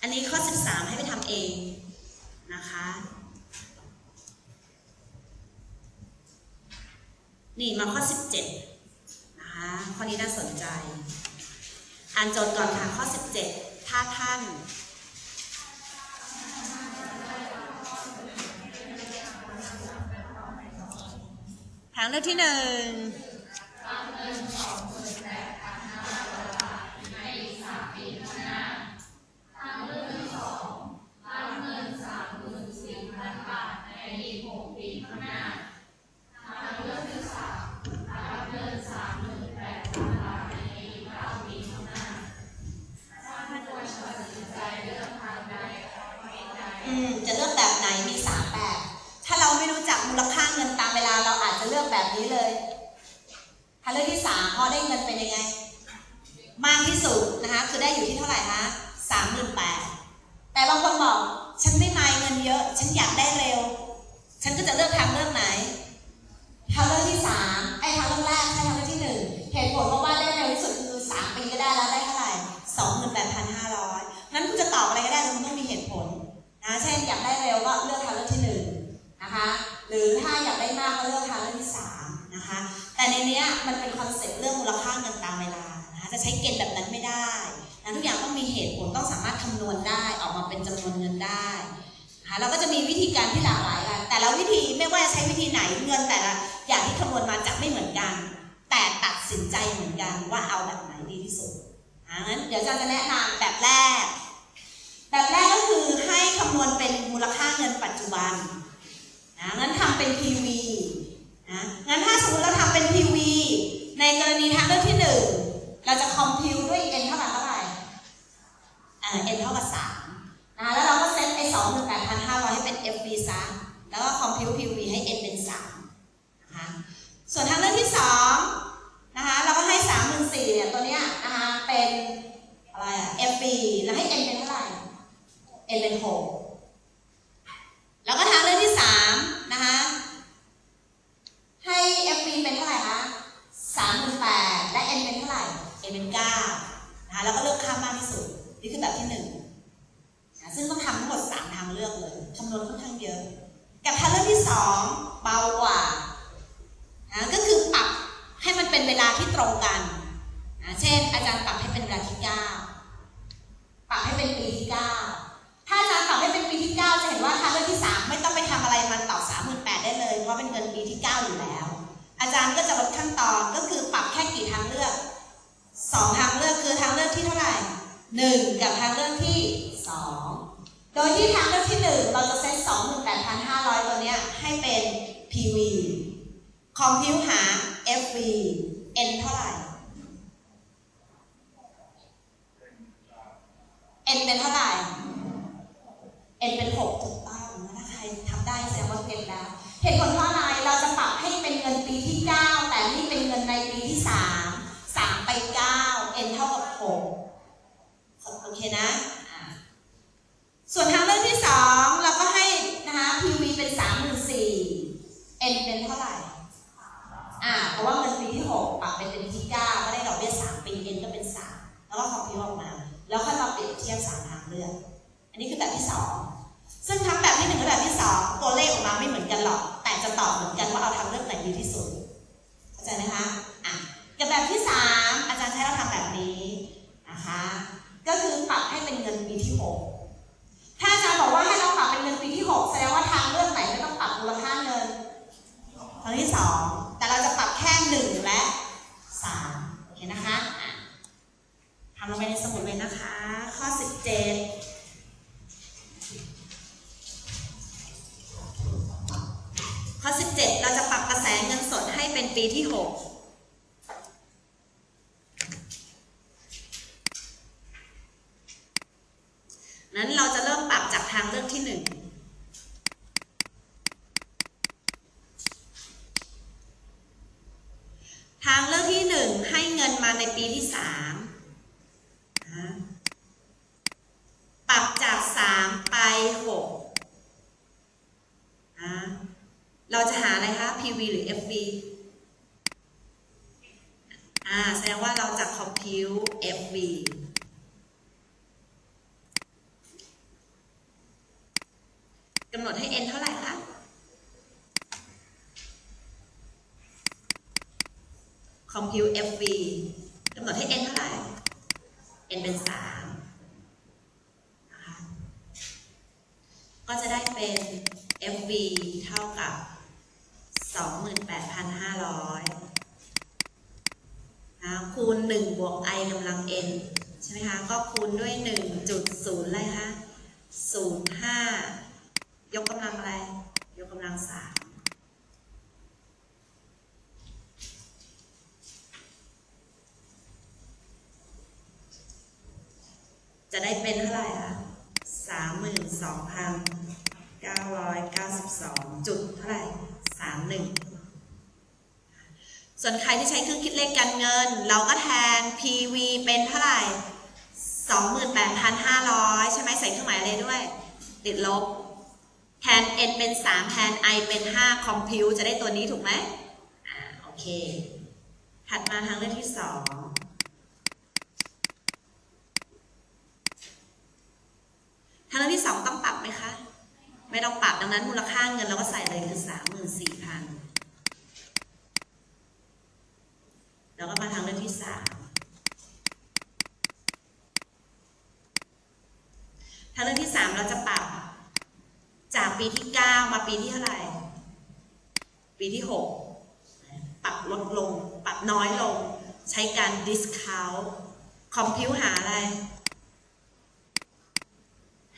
อันนี้ข้อ 13 ให้ไปทำเองนะคะ นี่มาข้อ 17 นะคะ ข้อนี้น่าสนใจ อ่านโจทย์ก่อนค่ะ ข้อ 17 ถ้าท่านทางเลือกที่หนึ่ง จะเลือกแบบไหนมีสามแบบ ถ้าเราไม่รู้จักมูลค่าเงินตามเวลาเราอาจจะเลือกแบบนี้เลยถ้าเลือกที่สามพอได้เงินเป็นยังไง มากที่สุดนะคะ คือได้อยู่ที่เท่าไหร่คะสามหมื่นแปดแต่บางคนบอก ฉันไม่มายเงินเยอะ ฉันอยากได้เร็ว ฉันก็จะเลือกทางเลือกไหน เนี้ยมันเป็นคอนเซ็ปต์เรื่องมูลค่าเงินตามเวลานะคะจะใช้เกณฑ์แบบนั้นไม่ได้นะทุกอย่างต้องมีเหตุผลต้องสามารถคำนวณได้ออกมาเป็นจำนวนเงินได้นะคะเราก็จะมีวิธีการที่หลากหลายกันแต่ละวิธีไม่ว่าจะใช้วิธีไหนเงินแต่ละอย่างที่คำนวณมาจะไม่เหมือนกัน แต่ตัดสินใจเหมือนกันว่าเอาแบบไหนดีที่สุดอะงั้นเดี๋ยวอาจารย์จะแนะนำแบบแรก แบบแรกก็คือให้คำนวณเป็นมูลค่าเงินปัจจุบันนะงั้นทำเป็น PV นะงั้นถ้าสมมติเราทำเป็น PV ในกรณีทางเลือกที่หนึ่งเราจะคอมพิวด้วย n เท่ากับเท่าไหร่อ่า n เท่ากับสามนะแล้วเราก็เซตไอ้สองหมื่นแปดพันห้าร้อยให้เป็น FV ซะแล้วก็คอมพิว PV ให้ n เป็นสามนะคะส่วนทางเลือกที่สองนะคะเราก็ให้สามหมื่นสี่เนี่ยตัวเนี้ยนะคะเป็นอะไรอะ FV แล้วให้ n เป็นเท่าไหร่ n เป็นหกแล้วก็ทางเลือกที่สามนะคะ ให้ FB เป็นเท่าไหร่คะสามหมื่นแปดและ N เป็นเท่าไหร่ N เป็นเก้านะแล้วก็เลือกข้ามมากที่สุด นี่คือแบบที่หนึ่งนะซึ่งต้องทำทั้งหมดสามทางเลือกเลยคำนวณค่อนข้างเยอะ กับทางเลือกที่สองเบากว่านะก็คือปรับให้มันเป็นเวลาที่ตรงกันนะเช่น อาจารย์ปรับให้เป็นเวลาที่เก้าปรับให้เป็นปีที่เก้าถ้าอาจารย์ปรับให้เป็นปีที่เก้าจะเห็นว่าทางเลือกที่สามไม่ต้องไปทำอะไรมันต่อสามหมื่นแปดได้เลยเพราะเป็นเงินปีที่เก้าอยู่แล้ว อาจารย์ก็จะลดขั้นตอนก็คือปรับแค่กี่ทางเลือกสองทางเลือกคือ อกที่เท่าไหร่หนึ่งกับทางเลือกที่สองโดยที่ทางเลือกที่หนึ่งเราจะเซตสองหมื่นแปดพันห้าร้อยตัวเนี้ยให้เป็น PV คอมพิวหา FV N เท่าไหร่ N เป็นเท่าไหร่ N เป็นหกถูกต้องนะถ้าใครทำได้แสดงว่าเป็นแล้ว เหตุผลเพราะอะไร เราจะปรับให้เป็นเงินปีที่ 9 แต่นี่เป็นเงินในปีที่ 3 3 ไป 9 n เท่ากับ 6 โอเคนะอ่าส่วนทางเลือกที่ 2 เราก็ให้นะคะ PV เป็น 34,000 n เป็นเท่าไหร่ อ่า เพราะว่าเงินปีที่ 6 ปรับเป็นปีที่ 9 ก็ได้ดอกเบี้ย 3 ปี n ก็เป็น 3 แล้วก็คอมพิวออกมา แล้วค่อยมาเปรียบเทียบ 3 ทางเลือก อันนี้คือแบบที่ 2 ซึ่งทั้งแบบที่หนึ่งและแบบที่สองตัวเลขออกมาไม่เหมือนกันหรอก แต่จะตอบเหมือนกันว่าเราทาเรื่องไหนดีที่สุดเข้าใจไหมคะอะกับแบบที่สามอาจารย์ใช้เราทำแบบนี้นะคะก็คือปรับให้เป็นเงินปีที่หกถ้าอาจารย์บอกว่าให้เราปรับเป็นเงินปีที่หกแสดงว่าทางเลือกไหนไม่ต้องปรับมูลค่าเงินทางที่สองแต่เราจะปรับแค่หนึ่งและสามโอเคนะคะอะทำลงไปในสมุดเลยนะคะ ข้อสิบเจ็ด ข้อ 17 เราจะปรับกระแสเงินสดให้เป็นปีที่ 6นั้นเราจะเริ่มปรับจากทางเลือกที่1ทางเลือกที่1ให้เงินมาในปีที่3นะ่าแสดงว่าเราจะคอมพิว FV กำหนดให้ n เท่าไหร่คะ คอมพิว FV กำหนดให้ n เท่าไหร่ n เป็น3นะคะก็จะได้เป็น FV เท่ากับ 28,500 นะคูณ 1 บวก i กำลัง n ใช่ไหมคะ ก็คูณด้วย 1.0อะไรคะ05 ยกกำลังอะไร ยกกำลัง 3จะได้เป็นเท่าไหร่คะสามหมื่นสองพันเก้าร้อยเก้าสิบสองจุดเท่าไหร่สามหนึ่ง ส่วนใครที่ใช้เครื่องคิดเลขการเงิน เราก็แทน PV เป็นเท่าไหร่สองหมื่นแปดพันห้าร้อยใช่ไหมใส่เครื่องหมายอะไรด้วย ติดลบ แทน n เป็น 3 แทน i เป็น5 compute จะได้ตัวนี้ถูกไหมอ่าโอเค ถัดมาทางเรื่องที่ 2ทางเรื่องที่2ต้องปรับไหมคะ ไม่ต้องปรับดังนั้นมูลค่าเงินเราก็ใส่เลยคือ34,000แล้วก็มาทางเรื่องที่ 3 ทางเรื่องที่ 3 เราจะปรับ ปีที่9มาปีที่เท่าไหร่ ปีที่6ปรับลดลง ปรับน้อยลง ใช้การ discount คอมพิวหาอะไร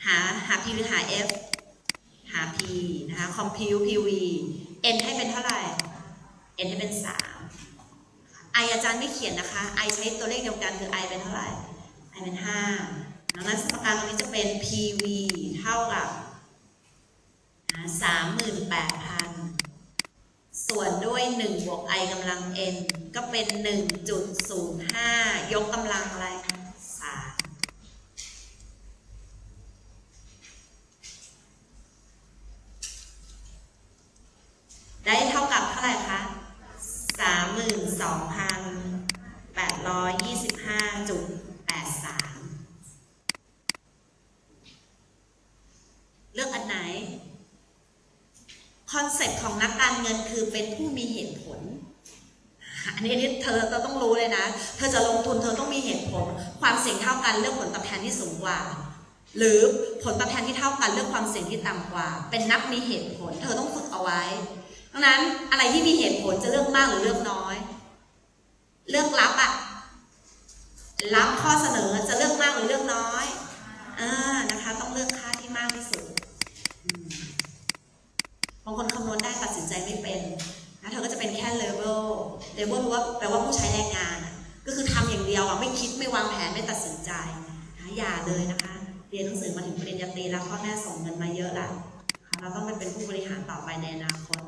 หาหา P หรือหา F หา P นะคะคอมพิว PV N ให้เป็นเท่าไหร่ N ให้เป็น 3 I อาจารย์ไม่เขียนนะคะ I ใช้ตัวเลขเดียวกันคือ I เป็นเท่าไหร่ I เป็น 5ดังนั้นสมการตรงนี้จะเป็น PV เท่ากับ สามหมื่นแปดพันส่วนด้วย 1 บวก i กำลัง n ก็เป็น 1.05 ยกกำลังอะไร3ได้เท่ากับเท่าไหร่คะ 32,825.83 เลือกอันไหน คอนเซ็ปต์ของนักการเงินคือเป็นผู้มีเหตุผล อันนี้อันนี้เธอเธอต้องรู้เลยนะ เธอจะลงทุนเธอต้องมีเหตุผล ความเสี่ยงเท่ากันเลือกผลตอบแทนที่สูงกว่า หรือผลตอบแทนที่เท่ากันเลือกความเสี่ยงที่ต่ำกว่า เป็นนักมีเหตุผล เธอต้องฝึกเอาไว้ดังนั้นอะไรที่มีเหตุผลจะเลือกมากหรือเลือกน้อย เลือกรับอะรับข้อเสนอจะเลือกมากหรือเลือกน้อยอ่านะคะ ต้องเลือกค่าที่มากที่สุดบางคนคำนวณได้ตัดสินใจไม่เป็นนะเธอก็จะเป็นแค่เลเวล level level แปลว่าแปลว่าผู้ใช้แรงงาน ก็คือทำอย่างเดียวอะไม่คิดไม่วางแผนไม่ตัดสินใจอย่าเลยนะคะ เรียนหนังสือมาถึงปริญญาตรีแล้วพ่อแม่ส่งเงินมาเยอะละนะเราต้องไปเป็นผู้บริหารต่อไปในอนาคต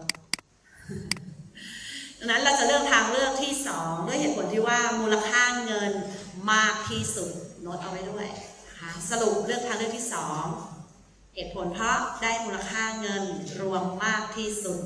ดังนั้นเราจะเลือกทางเลือกที่2ด้วยเหตุผลที่ว่ามูลค่าเงินมากที่สุดโน้ตเอาไว้ด้วยนะคะสรุปเลือกทางเลือกที่2เหตุผลเพราะได้มูลค่าเงินรวมมากที่สุด